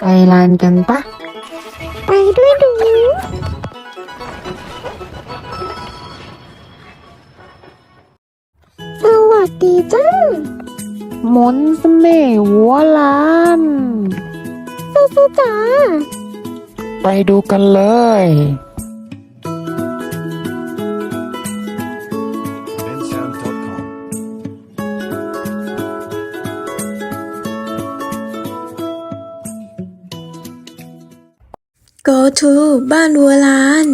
ไปลานกันปะ ไปด้วยดูสวัสดีจ้ามนต์เสน่ห์วัวลานสู้ๆจ้า ไปดูกันเลย go to บ้านวัวลาน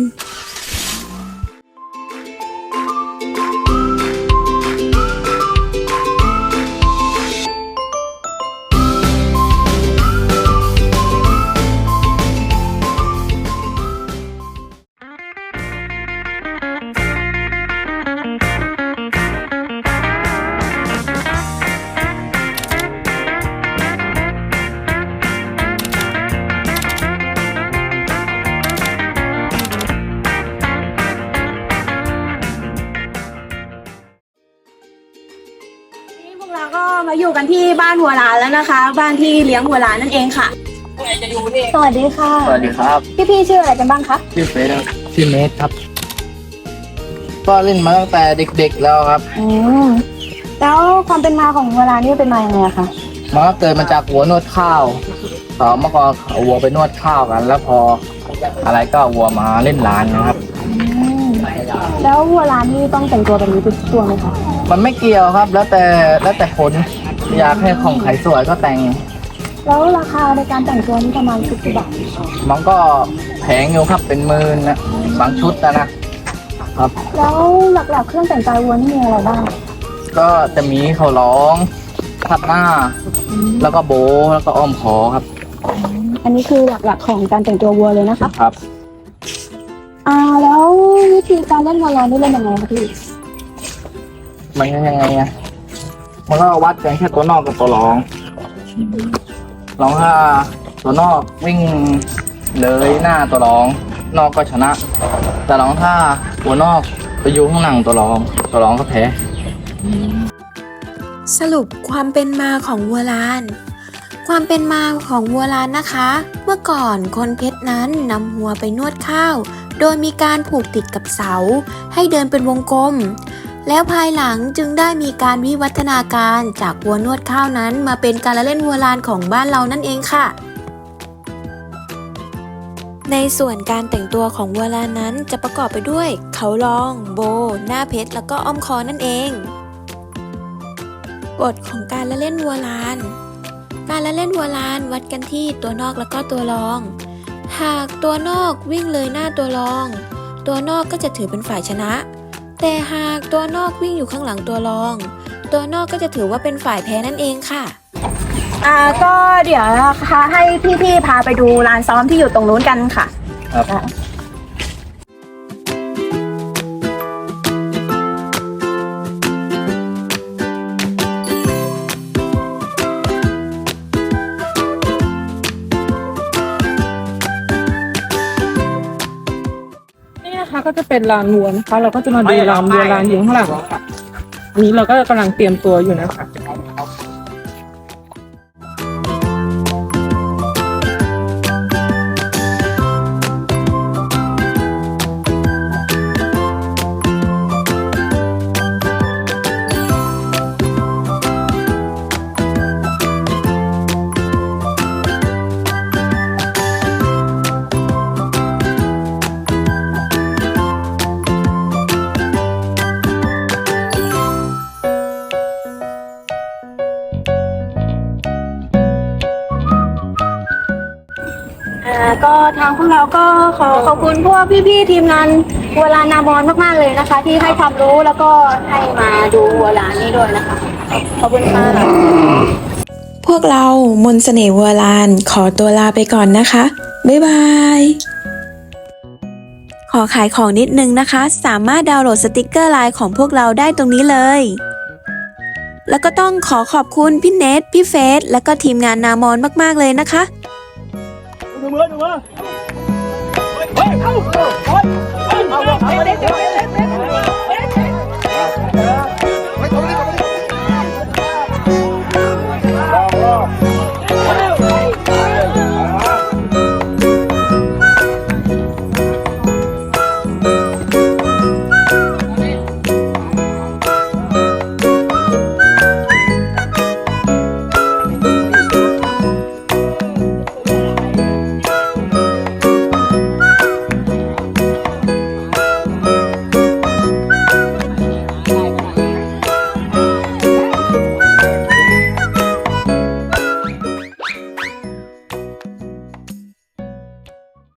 วกเราก็มาอยู่กันที่บ้านหัวหลานแล้วนะคะ บ้านที่เลี้ยงหัวหลานนั่นเองค่ะสวัสดีค่ะ สวัสดีครับ พี่พี่ๆชื่ออะไรกันบ้างคะชื่อเฟสครับชื่อเมสครับ ก็เล่นมาตั้งแต่เด็กๆแล้วครับอืมแล้วความเป็นมาของหัวหลานนี่เป็นมาอย่างไงอะคะมันก็เกิดมาจากหัวนวดข้าวต่อเมื่อก่อนเอาวัวไปนวดข้าวกัน แล้วพออะไรก็เอาวัวมาเล่นร้านนะครับแล้วหัวหลานนี่ต้องแต่งตัวแบบนี้ทุกตัวไหมคะ มันไม่เกี่ยวครับ แล้วแต่แล้วแต่คนอยากให้ของขายสวยก็แต่ง แล้วราคาในการแต่งตัวนี่ประมาณสิบบาทมันก็แพงอยู่ครับเป็นหมื่นนะบางชุดนะนะครับ แล้วหลักๆเครื่องแต่งกายวัวนี่มีอะไรบ้าง ก็จะมีเขาร้องทับหน้า แล้วก็โบว์แล้วก็อ้อมคอครับ อันนี้คือหลักๆของการแต่งตัววัวเลยนะคะครับ อ่าแล้ววิธีการเล่นหัวหลานนี่เล่นยังไงคะพี่ มันยังไงอะมันก็วัดกันแค่ตัวนอกกับตัวรองรองถ้าตัวนอกวิ่งเลยหน้าตัวรอง นอกก็ชนะ แต่รองถ้าตัวนอกไปอยู่ข้างหลังตัวรอง ตัวรองก็แพ้ สรุปความเป็นมาของวัวลาน ความเป็นมาของวัวลานนะคะ เมื่อก่อนคนเพชรนั้นนำวัวไปนวดข้าว โดยมีการผูกติดกับเสา ให้เดินเป็นวงกลม แล้วภายหลังจึงได้มีการวิวัฒนาการจากวัวนวดข้าวนั้นมาเป็นการละเล่นวัวลานของบ้านเรานั่นเองค่ะในส่วนการแต่งตัวของวัวลานนั้นจะประกอบไปด้วย เขารอง โบ หน้าเพชร แล้วก็อ้อมคอนั่นเอง กฎของการละเล่นวัวลาน การละเล่นวัวลานวัดกันที่ตัวนอกแล้วก็ตัวรอง หากตัวนอกวิ่งเลยหน้าตัวรอง ตัวนอกก็จะถือเป็นฝ่ายชนะ แต่หากตัวนอกวิ่งอยู่ข้างหลังตัวรอง ตัวนอกก็จะถือว่าเป็นฝ่ายแพ้นั่นเองค่ะ อ่าก็เดี๋ยวนะคะให้พี่ๆพาไปดูลานซ้อมที่อยู่ตรงนู้นกันค่ะ ก็จะเป็นลานวัวนะคะ เราก็จะมาดูลานวัวลานอยู่ข้างหลังค่ะอันนี้เราก็กำลังเตรียมตัวอยู่นะคะ ทางพวกเราก็ขอขอบคุณพวกพี่ๆทีมงานวัวลานนามอนมากๆเลยนะคะ ที่ให้ความรู้แล้วก็ให้มาดูวัวลานนี้ด้วยนะคะ ขอบคุณค่ะพวกเรามนต์เสน่ห์วัวลานขอตัวลาไปก่อนนะคะ บ๊ายบายขอขายของนิดนึงนะคะ สามารถดาวน์โหลดสติกเกอร์ไลน์ของพวกเราได้ตรงนี้เลย แล้วก็ต้องขอขอบคุณพี่เนทพี่เฟสและก็ทีมงานนามอนมาก ๆ เลยนะคะ มือดูมือเฮ้ยเอาเฮ้ยเฮ้ยเอาเอาเอาเอาเอา